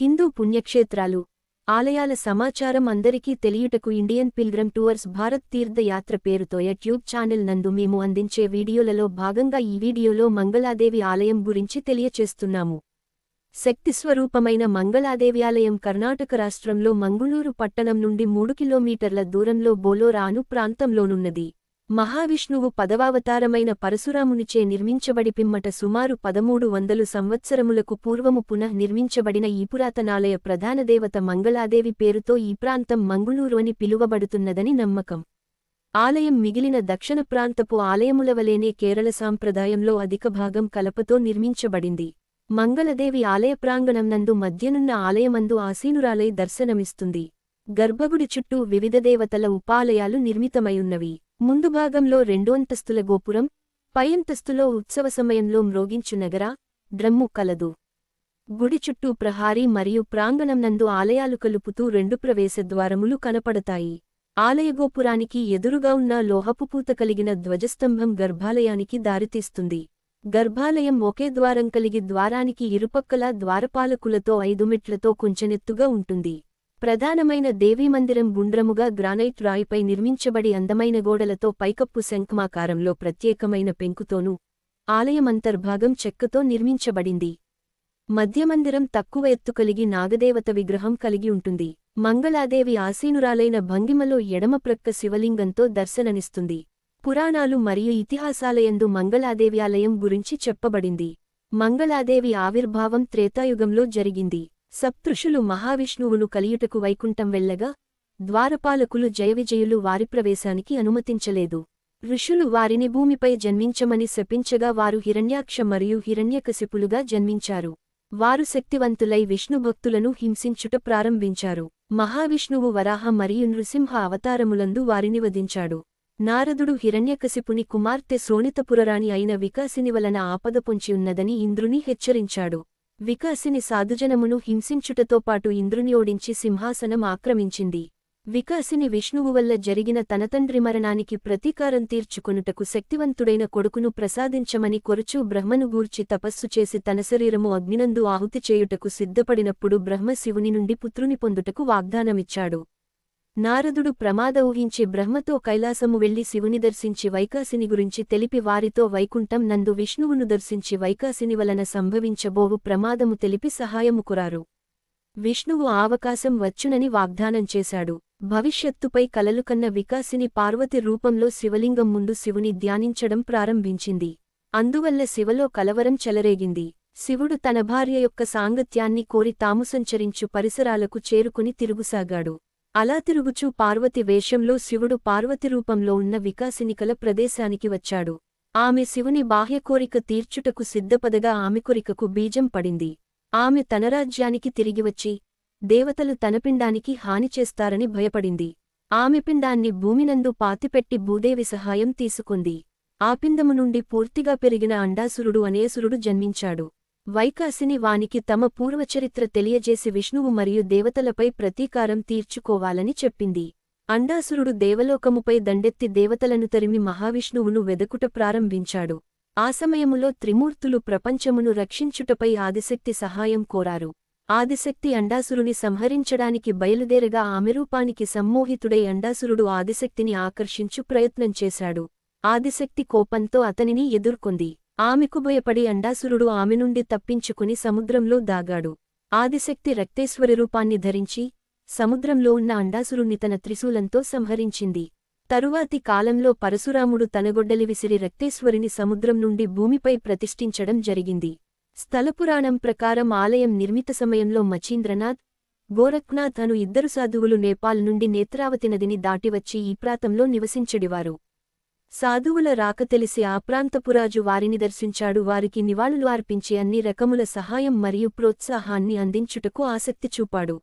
హిందూ పుణ్యక్షేత్రాలు. ఆలయాల సమాచారం అందరికీ తెలియుటకు Indian pilgrim tours Bharat Tirthayatra పేరుతో యూట్యూబ్ ఛానల్ నందు మేము అందించే వీడియోలలో భాగంగా ఈ వీడియోలో మంగళాదేవి ఆలయం గురించి తెలియచేస్తున్నాము. శక్తి స్వరూపమైన మంగళాదేవి ఆలయం కర్ణాటక రాష్ట్రంలో మంగుళూరు పట్టణం నుండి మూడు కిలోమీటర్ల దూరంలో బోలోరాను ప్రాంతంలోనున్నది. మహావిష్ణువు పదవావతారమైన పరశురామునిచే నిర్మించబడి పిమ్మట సుమారు పదమూడు వందలు సంవత్సరములకు పూర్వము పునః నిర్మించబడిన ఈ పురాతనాలయ ప్రధాన దేవత మంగళాదేవి పేరుతో ఈ ప్రాంతం మంగుళూరు అని పిలువబడుతున్నదని నమ్మకం. ఆలయం మిగిలిన దక్షిణ ప్రాంతపు ఆలయములవలేనే కేరళ సాంప్రదాయంలో అధిక భాగం కలపతో నిర్మించబడింది. మంగళదేవి ఆలయ ప్రాంగణం నందు మధ్యనున్న ఆలయమందు ఆసీనురాలై దర్శనమిస్తుంది. గర్భగుడి చుట్టూ వివిధ దేవతల ఉపాలయాలు నిర్మితమైయున్నవి ముందు భాగంలో గోపురం పైంతస్తులో ఉత్సవ సమయంలో మ్రోగించు నగర డ్రమ్ము కలదు. గుడి చుట్టూ ప్రహారీ మరియు ప్రాంగణం నందు ఆలయాలు కలుపుతూ రెండు ప్రవేశద్వారములు కనపడతాయి. ఆలయగోపురానికి ఎదురుగా ఉన్న లోహపు పూత కలిగిన ధ్వజస్తంభం గర్భాలయానికి దారితీస్తుంది. గర్భాలయం ఒకే ద్వారం కలిగి ద్వారానికి ఇరుపక్కల ద్వారపాలకులతో ఐదు మెట్లతో కొంచెనెత్తుగా ఉంటుంది. ప్రధానమైన దేవీమందిరం గుండ్రముగా గ్రానైట్ రాయిపై నిర్మించబడి అందమైన గోడలతో పైకప్పు శంఖమాకారంలో ప్రత్యేకమైన పెంకుతోనూ ఆలయమంతర్భాగం చెక్కతో నిర్మించబడింది. మధ్యమందిరం తక్కువ ఎత్తు కలిగి నాగదేవత విగ్రహం కలిగి ఉంటుంది. మంగళాదేవి ఆసీనురాలైన భంగిమలో ఎడమప్రక్క శివలింగంతో దర్శననిస్తుంది పురాణాలు మరియు ఇతిహాసాలయందు మంగళాదేవి ఆలయం గురించి చెప్పబడింది. మంగళాదేవి ఆవిర్భావం త్రేతాయుగంలో జరిగింది. సప్తృషులు మహావిష్ణువును కలియుటకు వైకుంఠం వెళ్ళగా ద్వారపాలకులు జయవిజయులు వారి ప్రవేశానికి అనుమతించలేదు. ఋషులు వారిని భూమిపై జన్మించమని శపించగా వారు హిరణ్యాక్ష మరియు హిరణ్యకశిపులుగా జన్మించారు. వారు శక్తివంతులై విష్ణుభక్తులను హింసించుట ప్రారంభించారు. మహావిష్ణువు వరాహ మరియు నృసింహ అవతారములందు వారిని వధించాడు. నారదుడు హిరణ్యకశిపుని కుమార్తె శోణితపురరాణి అయిన వికాసిని వలన ఆపద పొంచియున్నదని ఇంద్రుని హెచ్చరించాడు. వికాసిని సాధుజనమును హింసించుటతో పాటు ఇంద్రుని ఓడించి సింహాసనం ఆక్రమించింది. వికాసిని విష్ణువు వల్ల జరిగిన తన తండ్రి మరణానికి ప్రతీకారం తీర్చుకొనుటకు శక్తివంతుడైన కొడుకును ప్రసాదించమని కొరచూ బ్రహ్మను గూర్చి తపస్సు చేసి తన శరీరము అగ్నినందు ఆహుతి చేయుటకు సిద్ధపడినప్పుడు బ్రహ్మ శివుని నుండి పుత్రుని పొందుటకు వాగ్దానమిచ్చాడు. నారదుడు ప్రమాద ఊహించి బ్రహ్మతో కైలాసము వెళ్ళి శివుని దర్శించి వైకాసిని గురించి తెలిపి వారితో వైకుంఠం నందు విష్ణువును దర్శించి వైకాసిని వలన సంభవించబోవు ప్రమాదము తెలిపి సహాయము కురారు. విష్ణువు ఆవకాశం వచ్చునని వాగ్దానం చేశాడు. భవిష్యత్తుపై కలలు కన్న వికాసిని పార్వతి రూపంలో శివలింగం ముందు శివుని ధ్యానించడం ప్రారంభించింది. అందువల్ల శివలో కలవరం చెలరేగింది. శివుడు తన భార్య యొక్క సాంగత్యాన్ని కోరి తాము సంచరించు పరిసరాలకు చేరుకుని తిరుగుసాగాడు. అలా తిరుగుచూ పార్వతి వేషంలో శివుడు పార్వతి రూపంలో ఉన్న వికాసినికల ప్రదేశానికి వచ్చాడు. ఆమె శివుని బాహ్య కోరిక తీర్చుటకు సిద్ధపదగా ఆమె కోరికకు బీజం పడింది. ఆమె తన రాజ్యానికి తిరిగివచ్చి దేవతలు తన పిండానికి హాని చేస్తారని భయపడింది. ఆమె పిండాన్ని భూమినందు పాతిపెట్టి భూదేవి సహాయం తీసుకుంది. ఆ నుండి పూర్తిగా పెరిగిన అండాసురుడు అనేసురుడు జన్మించాడు. వైకాసిని వానికి తమ పూర్వచరిత్ర తెలియజేసి విష్ణువు మరియు దేవతలపై ప్రతీకారం తీర్చుకోవాలని చెప్పింది. అండాసురుడు దేవలోకముపై దండెత్తి దేవతలను తరిమి మహావిష్ణువును వెదకుట ప్రారంభించాడు. ఆ సమయములో త్రిమూర్తులు ప్రపంచమును రక్షించుటపై ఆదిశక్తి సహాయం కోరారు. ఆదిశక్తి అండాసురుని సంహరించడానికి బయలుదేరగా ఆమెరూపానికి సమ్మోహితుడై అండాసురుడు ఆదిశక్తిని ఆకర్షించు ప్రయత్నం చేశాడు. ఆదిశక్తి కోపంతో అతనిని ఎదుర్కొంది. ఆమెకు భయపడి అండాసురుడు ఆమె నుండి తప్పించుకుని సముద్రంలో దాగాడు. ఆదిశక్తి రక్తేశ్వరి రూపాన్ని ధరించి సముద్రంలో ఉన్న అండాసురుణ్ణి తన త్రిశూలంతో సంహరించింది. తరువాతి కాలంలో పరశురాముడు తనగొడ్డలి విసిరి రక్తేశ్వరిని సముద్రం నుండి భూమిపై ప్రతిష్ఠించడం జరిగింది. స్థలపురాణం ప్రకారం ఆలయం నిర్మిత సమయంలో మచీంద్రనాథ్ గోరఖ్నాథ్ అను ఇద్దరు సాధువులు నేపాల్ నుండి నేత్రావతి నదిని దాటివచ్చి ఈ ప్రాంతంలో నివసించడివారు. సాధువుల రాక తెలిసి ఆప్రాంతపురాజు వారిని దర్శించాడు. వారికి నివాళులు అర్పించి అన్ని రకముల సహాయం మరియు ప్రోత్సాహాన్ని అందించుటకు ఆసక్తి చూపాడు.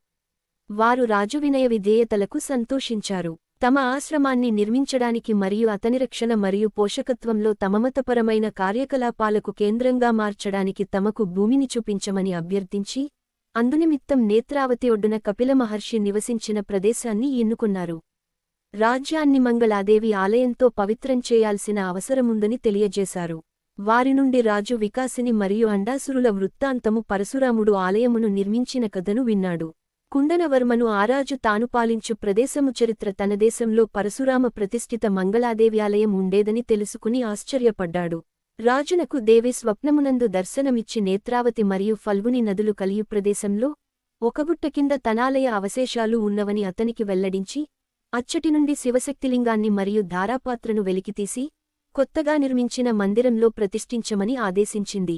వారు రాజు వినయ విధేయతలకు సంతోషించారు. తమ ఆశ్రమాన్ని నిర్మించడానికి మరియు అతని రక్షణ మరియు పోషకత్వంలో తమమతపరమైన కార్యకలాపాలకు కేంద్రంగా మార్చడానికి తమకు భూమిని చూపించమని అభ్యర్థించి అందునిమిత్తం నేత్రావతి ఒడ్డున కపిల మహర్షి నివసించిన ప్రదేశాన్ని ఎన్నుకున్నారు. రాజ్యాన్ని మంగళాదేవి ఆలయంతో పవిత్రం చేయాల్సిన అవసరముందని తెలియజేశారు. వారి నుండి రాజు వికాసిని మరియు అండాసురుల వృత్తాంతము పరశురాముడు ఆలయమును నిర్మించిన కథను విన్నాడు. కుండనవర్మను ఆరాజు తాను పాలించు ప్రదేశము చరిత్ర తన దేశంలో పరశురామ ప్రతిష్ఠిత మంగళాదేవి ఆలయం ఉండేదని తెలుసుకుని ఆశ్చర్యపడ్డాడు. రాజునకు దేవి స్వప్నమునందు దర్శనమిచ్చి నేత్రావతి మరియు ఫల్గుని నదులు కలియు ప్రదేశంలో ఒకగుట్ట కింద తనాలయ అవశేషాలు ఉన్నవని అతనికి వెల్లడించి అచ్చటి నుండి శివశక్తిలింగాన్ని మరియు ధారాపాత్రను వెలికితీసి కొత్తగా నిర్మించిన మందిరంలో ప్రతిష్ఠించమని ఆదేశించింది.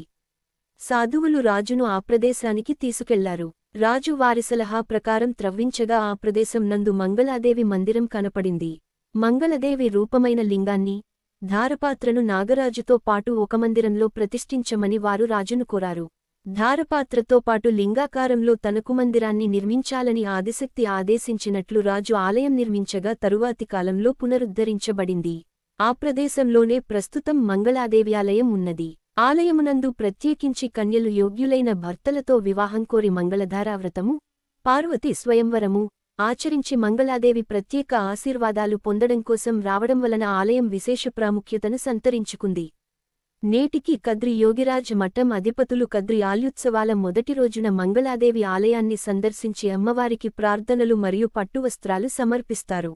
సాధువులు రాజును ఆ ప్రదేశానికి తీసుకెళ్ళారు. రాజు వారి సలహా ప్రకారం త్రవ్వించగా ఆ ప్రదేశం నందు మంగళాదేవి మందిరం కనపడింది. మంగళదేవి రూపమైన లింగాన్ని ధారపాత్రను నాగరాజుతో పాటు ఒక మందిరంలో ప్రతిష్ఠించమని వారు రాజును కోరారు. ధారపాత్రతో పాటు లింగాకారంలో తనకు మందిరాన్ని నిర్మించాలని ఆదిశక్తి ఆదేశించినట్లు రాజు ఆలయం నిర్మించగా తరువాతి కాలంలో పునరుద్ధరించబడింది. ఆ ప్రదేశంలోనే ప్రస్తుతం మంగళాదేవ్యాలయం ఆలయం ఉన్నది. ఆలయమునందు ప్రత్యేకించి కన్యలు యోగ్యులైన భర్తలతో వివాహం కోరి మంగళధారావ్రతము పార్వతి స్వయంవరము ఆచరించి మంగళాదేవి ప్రత్యేక ఆశీర్వాదాలు పొందడం కోసం రావడం వలన ఆలయం విశేష ప్రాముఖ్యతను సంతరించుకుంది. నేటికి కద్రి యోగిరాజ్ మఠం అధిపతులు కద్రి ఆల్యుత్సవాల మొదటి రోజున మంగళాదేవి ఆలయాన్ని సందర్శించి అమ్మవారికి ప్రార్థనలు మరియు పట్టువస్త్రాలు సమర్పిస్తారు.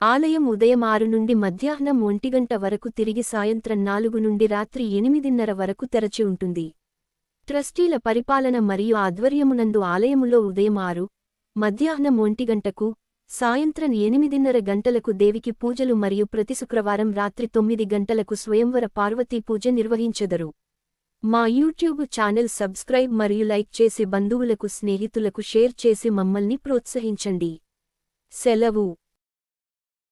ఆలయం ఉదయం ఆరు నుండి మధ్యాహ్నం ఒంటిగంట వరకు తిరిగి సాయంత్రం నాలుగు నుండి రాత్రి ఎనిమిదిన్నర వరకు తెరచి ఉంటుంది. ట్రస్టీల పరిపాలన మరియు ఆధ్వర్యమునందు ఆలయములో ఉదయం ఆరు మధ్యాహ్నం ఒంటిగంటకు సాయంత్రం ఎనిమిదిన్నర గంటలకు దేవికి పూజలు మరియు ప్రతి శుక్రవారం రాత్రి తొమ్మిది గంటలకు స్వయంవర పార్వతీ పూజ నిర్వహించెదరు. మా యూట్యూబ్ ఛానల్ సబ్స్క్రైబ్ మరియు లైక్ చేసి బంధువులకు స్నేహితులకు షేర్ చేసి మమ్మల్ని ప్రోత్సహించండి. సెలవు.